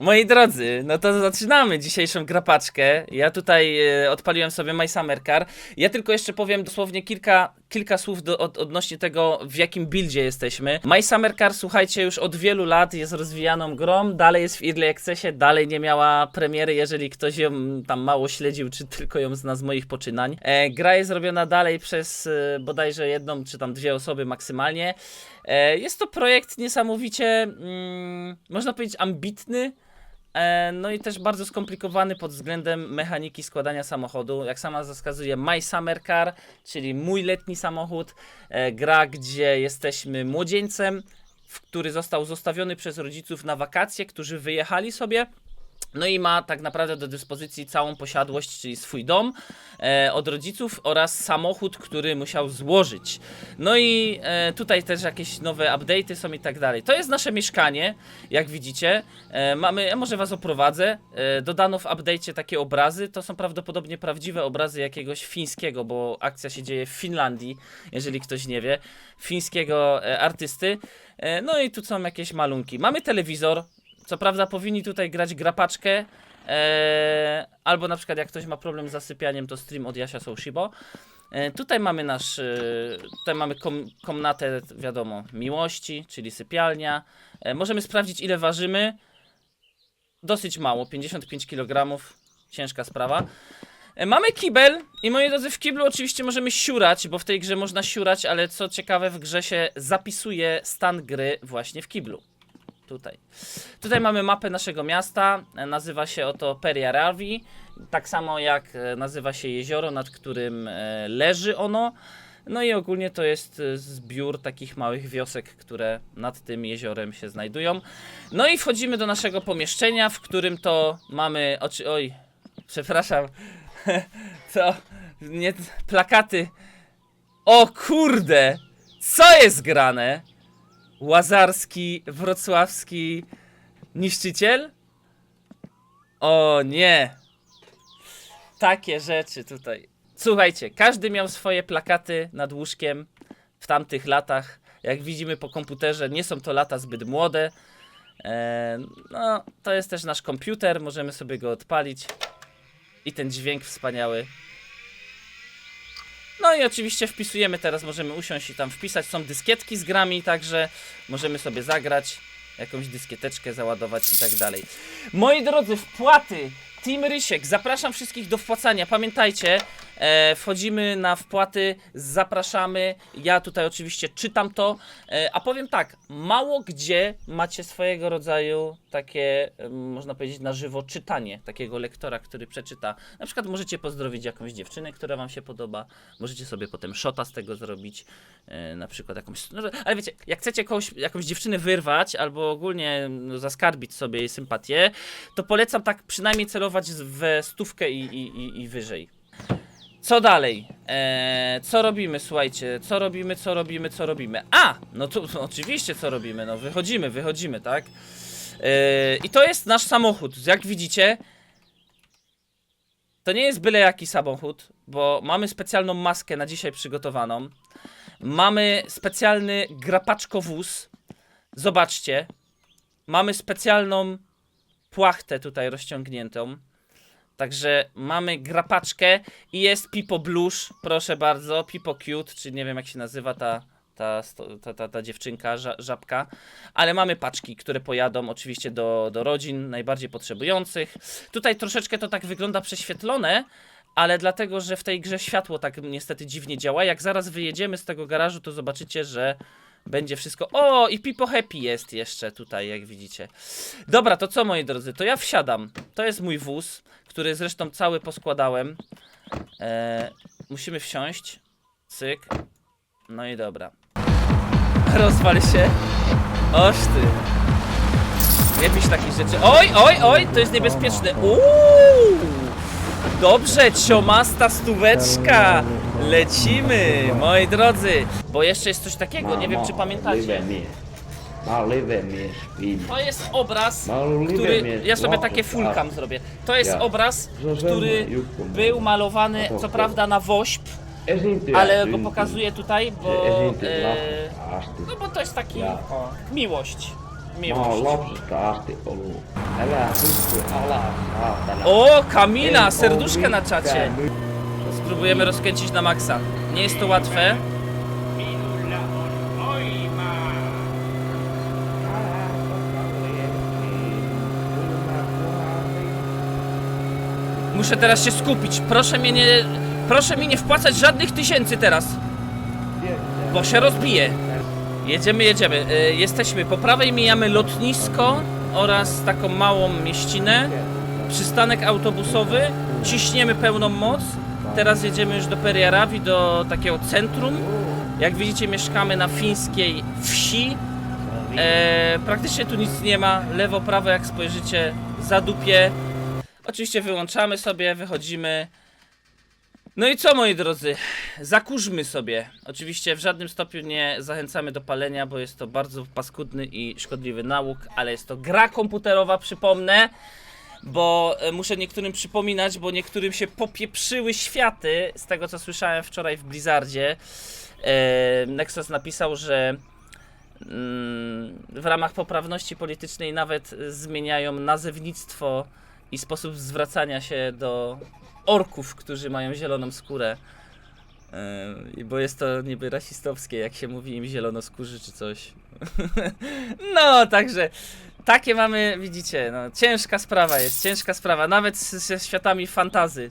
Moi drodzy, no to zaczynamy dzisiejszą grapaczkę. Ja tutaj e, odpaliłem sobie My Summer Car. Ja tylko jeszcze powiem dosłownie kilka, kilka słów do, od, odnośnie tego, w jakim buildzie jesteśmy. My Summer Car, słuchajcie, już od wielu lat jest rozwijaną grą, dalej jest w Early Accessie, dalej nie miała premiery, jeżeli ktoś ją tam mało śledził, czy tylko ją zna z moich poczynań. E, gra jest robiona dalej przez e, bodajże jedną, czy tam dwie osoby maksymalnie. E, jest to projekt niesamowicie, mm, można powiedzieć, ambitny. E, No i też bardzo skomplikowany pod względem mechaniki składania samochodu. Jak sama wskazuje, My Summer Car, czyli mój letni samochód. E, Gra, gdzie jesteśmy młodzieńcem, który został zostawiony przez rodziców na wakacje, którzy wyjechali sobie. No i ma tak naprawdę do dyspozycji całą posiadłość, czyli swój dom e, od rodziców oraz samochód, który musiał złożyć. No i e, tutaj też jakieś nowe update'y są i tak dalej. To jest nasze mieszkanie, jak widzicie. E, mamy, ja może was oprowadzę. E, dodano w update'cie takie obrazy. To są prawdopodobnie prawdziwe obrazy jakiegoś fińskiego, bo akcja się dzieje w Finlandii, jeżeli ktoś nie wie. Fińskiego e, artysty. E, no i tu są jakieś malunki. Mamy telewizor. Co prawda powinni tutaj grać grapaczkę. E, albo na przykład jak ktoś ma problem z zasypianiem, to stream od Jasia Soushibo. E, tutaj mamy nasz, e, tutaj mamy kom, komnatę, wiadomo, miłości, czyli sypialnia. E, możemy sprawdzić ile ważymy. Dosyć mało, 55 kg. Ciężka sprawa. Mamy kibel i moi drodzy, w kiblu oczywiście możemy siurać, bo w tej grze można siurać, ale co ciekawe w grze się zapisuje stan gry właśnie w kiblu. Tutaj. Tutaj mamy mapę naszego miasta. e, Nazywa się oto Periaravi. Tak samo jak e, nazywa się jezioro, nad którym e, leży ono. No i ogólnie to jest zbiór takich małych wiosek, które nad tym jeziorem się znajdują. No i wchodzimy do naszego pomieszczenia, w którym to mamy. Oczy... Oj, przepraszam. to nie plakaty. O kurde! Co jest grane? Łazarski, wrocławski niszczyciel? O nie! Takie rzeczy tutaj. Słuchajcie, każdy miał swoje plakaty nad łóżkiem w tamtych latach. Jak widzimy po komputerze, nie są to lata zbyt młode. E, no, to jest też nasz komputer, możemy sobie go odpalić. I ten dźwięk wspaniały. No i oczywiście wpisujemy teraz, możemy usiąść i tam wpisać. Są dyskietki z grami, także możemy sobie zagrać, jakąś dyskieteczkę załadować i tak dalej. Moi drodzy, wpłaty! Team Rysiek, zapraszam wszystkich do wpłacania. Pamiętajcie, e, wchodzimy na wpłaty, zapraszamy. Ja tutaj oczywiście czytam to. E, a powiem tak, mało gdzie macie swojego rodzaju takie, można powiedzieć, na żywo czytanie takiego lektora, który przeczyta. Na przykład możecie pozdrowić jakąś dziewczynę, która wam się podoba. Możecie sobie potem shota z tego zrobić. E, na przykład jakąś. No, ale wiecie, jak chcecie kogoś, jakąś dziewczynę wyrwać albo ogólnie no, zaskarbić sobie jej sympatię, to polecam tak przynajmniej celować we stówkę i, i, i, i wyżej. Co dalej? Eee, co robimy, słuchajcie? Co robimy, co robimy, co robimy? A! No to no, oczywiście co robimy, no wychodzimy, wychodzimy, tak? Eee, I to jest nasz samochód. Jak widzicie, to nie jest byle jaki samochód, bo mamy specjalną maskę na dzisiaj przygotowaną. Mamy specjalny grapaczkowóz. Zobaczcie. Mamy specjalną płachtę tutaj rozciągniętą. Także mamy grapaczkę i jest Pipo Blush, proszę bardzo, Pipo Cute, czy nie wiem jak się nazywa ta, ta, ta, ta, ta dziewczynka, ża, żabka. Ale mamy paczki, które pojadą oczywiście do, do rodzin najbardziej potrzebujących. Tutaj troszeczkę to tak wygląda prześwietlone, ale dlatego, że w tej grze światło tak niestety dziwnie działa. Jak zaraz wyjedziemy z tego garażu, to zobaczycie, że będzie wszystko. O, i Pipo Happy jest jeszcze tutaj, jak widzicie. Dobra, to co moi drodzy, to ja wsiadam. To jest mój wóz, który zresztą cały poskładałem. E, musimy wsiąść. Cyk. No i dobra. Rozwal się. Oż ty. Pisz takich rzeczy. Oj, oj, oj, to jest niebezpieczne. Uuu. Dobrze, ciomasta stóweczka. Lecimy, moi drodzy. Bo jeszcze jest coś takiego, nie wiem czy pamiętacie. Oon livemies viime. To jest obraz, ollut który. Ja sobie takie fulkam zrobię. To jest obraz, który był malowany, co prawda na wośp, ale go pokazuję tutaj, bo. E, no bo to jest taki. O, miłość. Miłość. O, Kamila, serduszka na czacie. Spróbujemy rozkręcić na maksa. Nie jest to łatwe. Muszę teraz się skupić. Proszę mnie nie... Proszę mi nie wpłacać żadnych tysięcy teraz, bo się rozbije. Jedziemy, jedziemy. Y, jesteśmy. Po prawej mijamy lotnisko oraz taką małą mieścinę. Przystanek autobusowy. Ciśniemy pełną moc. Teraz jedziemy już do Periarawi, do takiego centrum. Jak widzicie, mieszkamy na fińskiej wsi. E, praktycznie tu nic nie ma. Lewo, prawo, jak spojrzycie, zadupie. Oczywiście wyłączamy sobie, wychodzimy. No i co, moi drodzy? Zakurzmy sobie. Oczywiście w żadnym stopniu nie zachęcamy do palenia, bo jest to bardzo paskudny i szkodliwy nauk, ale jest to gra komputerowa, przypomnę. Bo e, muszę niektórym przypominać, bo niektórym się popieprzyły światy, z tego co słyszałem wczoraj w Blizzardzie. E, Nexus napisał, że mm, w ramach poprawności politycznej nawet e, zmieniają nazewnictwo i sposób zwracania się do orków, którzy mają zieloną skórę. Yy, bo jest to niby rasistowskie, jak się mówi im zielonoskórzy czy coś. no, także takie mamy, widzicie, no, ciężka sprawa jest, ciężka sprawa, nawet ze światami fantazy.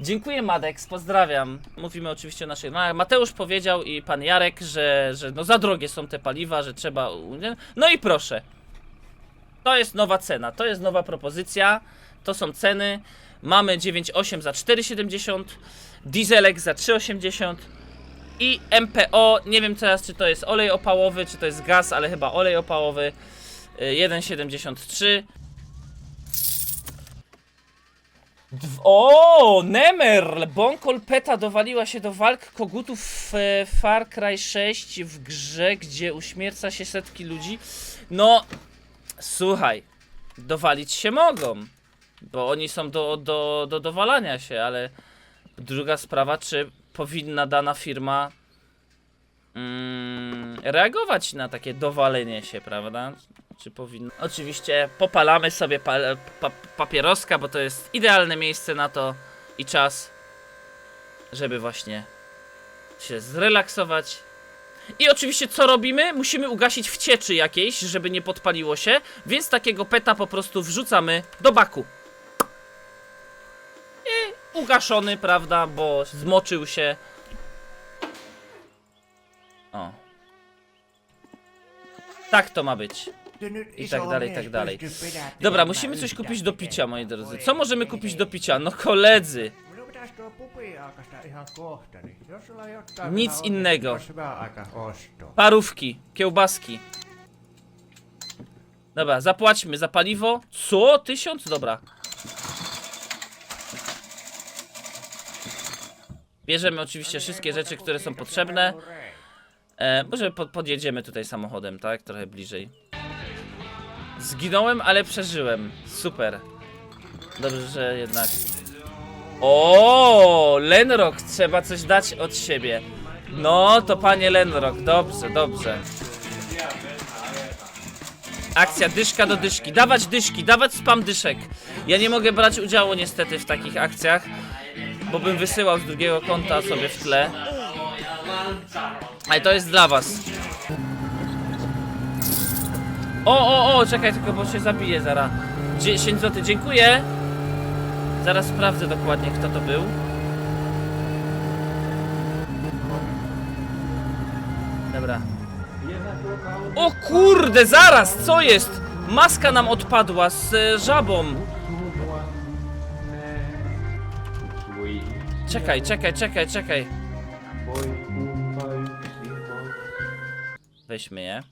Dziękuję Madex, pozdrawiam. Mówimy oczywiście o. No, Mateusz powiedział i pan Jarek, że, że no za drogie są te paliwa, że trzeba. No i proszę. To jest nowa cena, to jest nowa propozycja. To są ceny. Mamy 9,8 za 4,70, dieselek za 3,80 i MPO, nie wiem teraz czy to jest olej opałowy, czy to jest gaz, ale chyba olej opałowy y, 1,73. Dw- O, Nemerl! Bonkol Peta dowaliła się do walk kogutów w e, Far Cry 6 w grze, gdzie uśmierca się setki ludzi. No, słuchaj, dowalić się mogą, bo oni są do, do, do dowalania się, ale druga sprawa, czy powinna dana firma mm, reagować na takie dowalenie się, prawda? Czy powinna? Oczywiście popalamy sobie pa, pa, papieroska, bo to jest idealne miejsce na to i czas, żeby właśnie się zrelaksować. I oczywiście co robimy? Musimy ugasić wcieczy jakiejś, żeby nie podpaliło się, więc takiego peta po prostu wrzucamy do baku. Ugaszony, prawda, bo zmoczył się. O. Tak to ma być. I tak dalej, i tak dalej. Dobra, musimy coś kupić do picia, moi drodzy. Co możemy kupić do picia? No koledzy, Nic innego. parówki, kiełbaski. Dobra, zapłaćmy za paliwo. Co? Tysiąc? Dobra. Bierzemy oczywiście wszystkie rzeczy, które są potrzebne. E, może po, podjedziemy tutaj samochodem, tak? Trochę bliżej. Zginąłem, ale przeżyłem. Super. Dobrze, że jednak. O, Lenrock, trzeba coś dać od siebie. No, to panie Lenrock, dobrze, dobrze. Akcja dyszka do dyszki. Dawać dyszki, dawać spam dyszek. Ja nie mogę brać udziału niestety w takich akcjach, bo bym wysyłał z drugiego konta sobie w tle. Ale to jest dla was. O, o, o, czekaj tylko, bo się zabije zaraz. 10 zł, dziękuję. Zaraz sprawdzę dokładnie, kto to był. Dobra. O kurde, zaraz, co jest? Maska nam odpadła z e, żabą. Czekaj, czekaj, czekaj, czekaj. Weźmy je.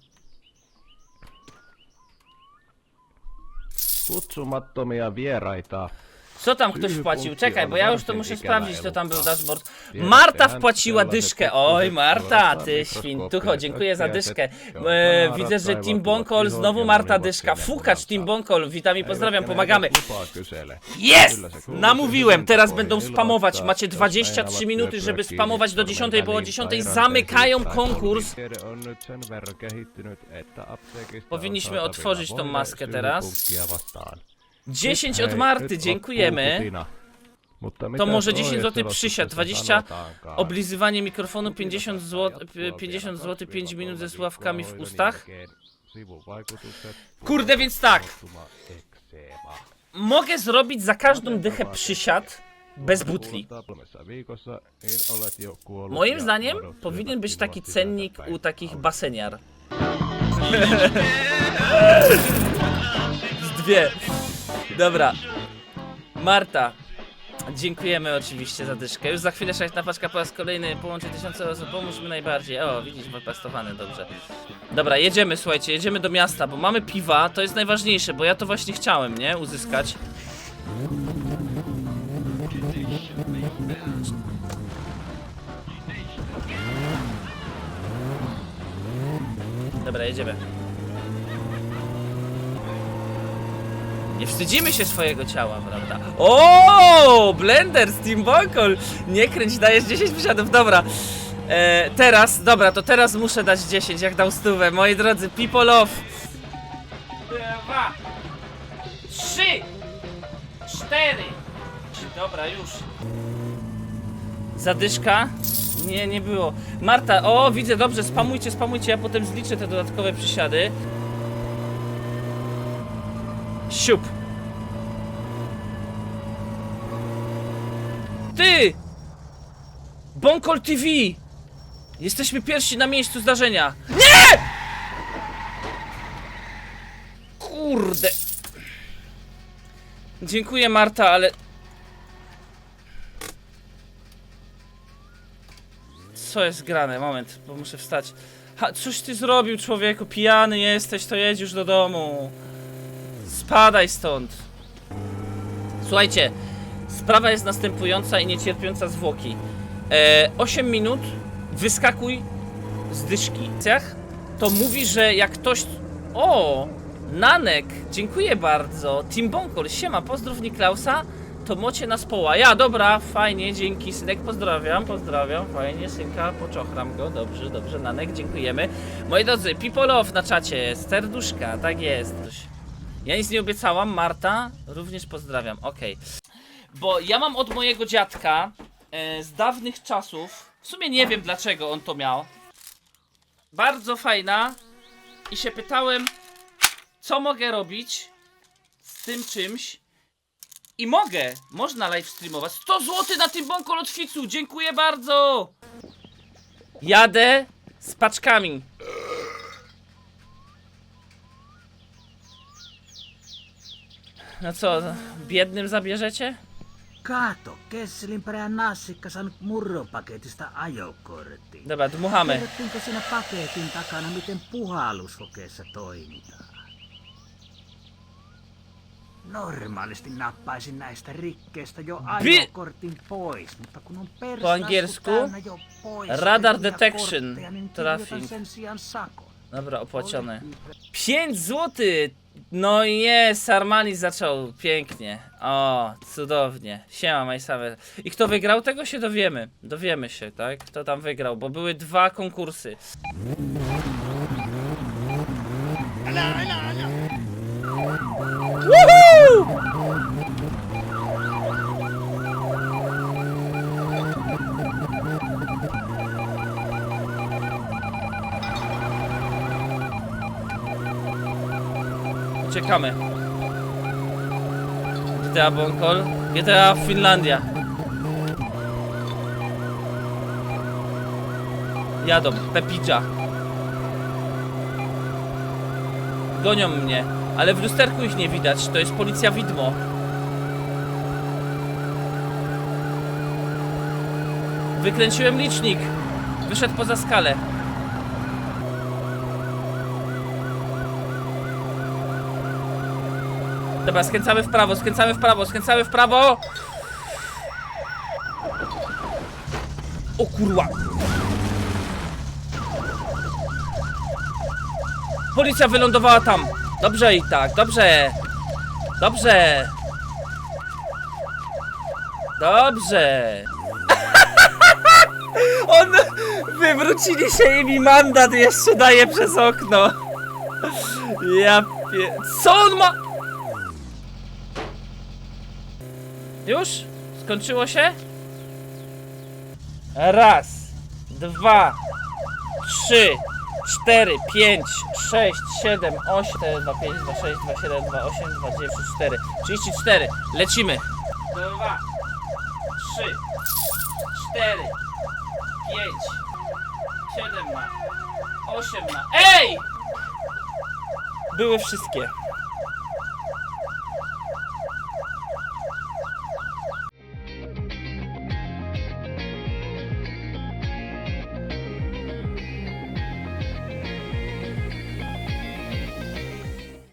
Kutsumattomia vieraita. Co tam ktoś wpłacił? Czekaj, bo ja już to muszę sprawdzić, kto tam był dashboard. Marta wpłaciła dyszkę. Oj, Marta, ty świntucho, dziękuję za dyszkę. E, widzę, że Team Bonkol, znowu Marta dyszka. Fukacz Team Bonkol, witam i pozdrawiam, pomagamy. Jest! Namówiłem, teraz będą spamować. Macie 23 minuty, żeby spamować do 10, bo o 10 zamykają konkurs. Powinniśmy otworzyć tą maskę teraz. 10 od Marty, dziękujemy. To może 10 zł przysiad, 20 Oblizywanie mikrofonu 50 zł, 50 zł 5 minut ze sławkami w ustach. Kurde, więc tak. Mogę zrobić za każdą dychę przysiad bez butli. Moim zdaniem powinien być taki cennik u takich baseniar. Z dwie. Dobra. Marta. Dziękujemy oczywiście za dyszkę. Już za chwilę szajtna paczka po raz kolejny połączy tysiące osób. Pomóż mi najbardziej. O, widzisz, wypastowany, dobrze. Dobra, jedziemy, słuchajcie, jedziemy do miasta, bo mamy piwa, to jest najważniejsze, bo ja to właśnie chciałem, nie? Uzyskać. Dobra, jedziemy. Nie wstydzimy się swojego ciała, prawda? O, Blender, Steam Buckle! Nie kręć, dajesz 10 przysiadów, dobra. E, teraz, dobra, to teraz muszę dać 10, jak dał stówę. Moi drodzy, people off. Dwa, trzy, cztery. Dobra, już. Zadyszka? Nie, nie było. Marta, o, widzę, dobrze, spamujcie, spamujcie, ja potem zliczę te dodatkowe przysiady. Siup. Ty! Bonkol TV! Jesteśmy pierwsi na miejscu zdarzenia. Nie! Kurde. Dziękuję Marta, ale... Co jest grane? Moment, bo muszę wstać. Ha, coś ty zrobił człowieku, pijany jesteś, to jedź już do domu. Spadaj stąd. Słuchajcie, sprawa jest następująca i niecierpiąca zwłoki. E, 8 minut, wyskakuj z dyszki. To mówi, że jak ktoś... O! Nanek, dziękuję bardzo. Team Bonkol, siema, pozdrów Niklausa. To mocie nas poła. Ja, dobra, fajnie, dzięki synek, pozdrawiam, pozdrawiam, fajnie, synka, poczochram go, dobrze, dobrze, Nanek, dziękujemy. Moi drodzy, off na czacie, serduszka, tak jest. Ja nic nie obiecałam, Marta, również pozdrawiam, okej. Bo ja mam od mojego dziadka e, z dawnych czasów, w sumie nie wiem dlaczego on to miał. Bardzo fajna i się pytałem, co mogę robić z tym czymś. I mogę, można live streamować. 100 zł na tym bąku lotwicu, dziękuję bardzo! Jadę z paczkami. No co, biednym zabierzecie? Kato, Kesselin perään Nassikka saanut murropaketista ajokortin. Dobra, dmuchamy. Kerrottiinko siinä paketin takana, miten puhalluskokeessa toimitaan? Normaalisti nappaisin näistä rikkeistä jo ajokortin pois, mutta kun on Po angielsku? täynnä jo pois Radar detection. kortteja, niin Traffic. sen sijaan sakon. Dobra, opłacone. 5 zł! No jest, Armani zaczął pięknie. O, cudownie. Siema, Majsawer. I kto wygrał, tego się dowiemy. Dowiemy się, tak? Kto tam wygrał, bo były dwa konkursy. Woohoo! Uciekamy. GTA Bonkol. GTA Finlandia. Jadą. Pepidża. Gonią mnie. Ale w lusterku ich nie widać. To jest policja widmo. Wykręciłem licznik. Wyszedł poza skalę. Dobra, skręcamy w prawo, skręcamy w prawo, skręcamy w prawo! O kurwa! Policja wylądowała tam! Dobrze i tak, dobrze! Dobrze! Dobrze! On... Wywrócili się i mi mandat jeszcze daje przez okno! Ja pie... Co on ma? Już? Skończyło się? Raz, dwa, trzy, cztery, pięć, sześć, siedem, osiem, cztery, dwa, pięć, dwa, sześć, dwa, siedem, dwa, osiem, dwa, dziewięć, cztery, trzydzieści cztery. Lecimy. Dwa, trzy, cztery, pięć, siedem ma, osiem ma. Ej! Były wszystkie.